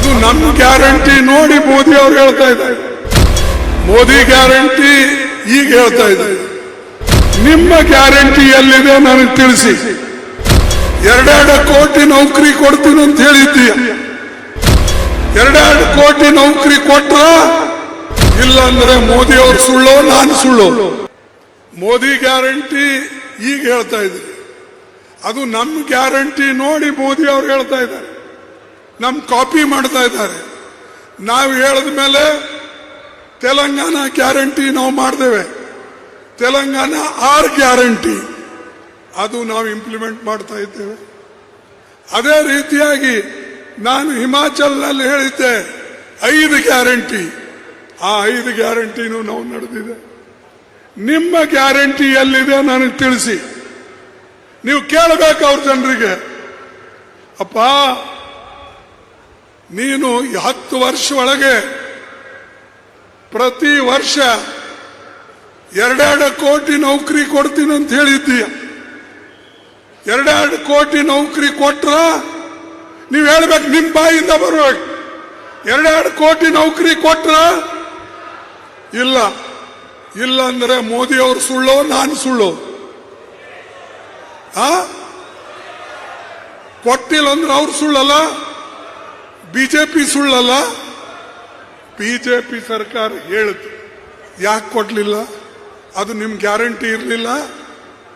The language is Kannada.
ಅದು ನಮ್ಮ ಗ್ಯಾರಂಟಿ ನೋಡಿ ಮೋದಿ ಅವ್ರು ಹೇಳ್ತಾ ಇದ್ದಾರೆ. ಮೋದಿ ಗ್ಯಾರಂಟಿ ಈಗ ಹೇಳ್ತಾ ಇದ್ದಾರೆ. ನಿಮ್ಮ ಗ್ಯಾರಂಟಿ ಎಲ್ಲಿದೆ ನನಗೆ ತಿಳಿಸಿ. ಎರಡೆರಡು ಕೋಟಿ ನೌಕರಿ ಕೊಡ್ತೀನಿ ಅಂತ ಹೇಳಿದ್ದೀಯ. ಎರಡೆರಡು ಕೋಟಿ ನೌಕರಿ ಕೊಟ್ರ ಇಲ್ಲ ಅಂದ್ರೆ ಮೋದಿ ಅವ್ರು ಸುಳ್ಳು, ನಾನು ಸುಳ್ಳು? ಮೋದಿ ಗ್ಯಾರಂಟಿ ಈಗ ಹೇಳ್ತಾ ಇದ್ರಿ ಅದು ನಮ್ಮ ಗ್ಯಾರಂಟಿ ನೋಡಿ ಮೋದಿ ಅವ್ರು ಹೇಳ್ತಾ ಇದ್ದಾರೆ. ನಮ್ ಕಾಪಿ ಮಾಡ್ತಾ ಇದ್ದಾರೆ. ನಾವು ಹೇಳಿದ ಮೇಲೆ ತೆಲಂಗಾಣ ಗ್ಯಾರಂಟಿ ನಾವು ಮಾಡ್ದೇವೆ. ತೆಲಂಗಾಣ ಆರ್ ಗ್ಯಾರಂಟಿ ಅದು ನಾವು ಇಂಪ್ಲಿಮೆಂಟ್ ಮಾಡ್ತಾ ಇದ್ದೇವೆ. ಅದೇ ರೀತಿಯಾಗಿ ನಾನು ಹಿಮಾಚಲ್ನಲ್ಲಿ ಹೇಳಿದ್ದೆ, ಐದು ಗ್ಯಾರಂಟಿ. ಆ ಐದು ಗ್ಯಾರಂಟಿನೂ ನಾವು ನಡೆದಿದೆ. ನಿಮ್ಮ ಗ್ಯಾರಂಟಿ ಎಲ್ಲಿದೆ ನನಗೆ ತಿಳಿಸಿ. ನೀವು ಕೇಳಬೇಕು ಅವ್ರ ಜನರಿಗೆ. ಅಪ್ಪ ನೀನು ಹತ್ತು ವರ್ಷ ಒಳಗೆ ಪ್ರತಿ ವರ್ಷ ಎರಡೆರಡು ಕೋಟಿ ನೌಕರಿ ಕೊಡ್ತೀನಿ ಅಂತ ಹೇಳಿದ್ದೀಯ. ಎರಡೆರಡು ಕೋಟಿ ನೌಕರಿ ಕೊಟ್ರ ನೀವು ಹೇಳ್ಬೇಕು ನಿಮ್ಮ ಬಾಯಿಂದ ಬರ್ಬೇಕು ಎರಡೆರಡು ಕೋಟಿ ನೌಕರಿ ಕೊಟ್ರ ಇಲ್ಲ. ಇಲ್ಲ ಅಂದ್ರೆ ಮೋದಿ ಅವರು ಸುಳ್ಳು, ನಾನು ಸುಳ್ಳು? ಆ? ಕೊಟ್ಟಿಲ್ಲ ಅಂದ್ರೆ ಅವ್ರು ಸುಳ್ಳಲ್ಲ? ಬಿಜೆಪಿ ಸುಳ್ಳಲ್ಲ. ಬಿಜೆಪಿ ಸರ್ಕಾರ ಹೇಳಿತು. ಯಾಕೆ ಕೊಡ್ಲಿಲ್ಲ? ಅದು ನಿಮ್ ಗ್ಯಾರಂಟಿ ಇರಲಿಲ್ಲ.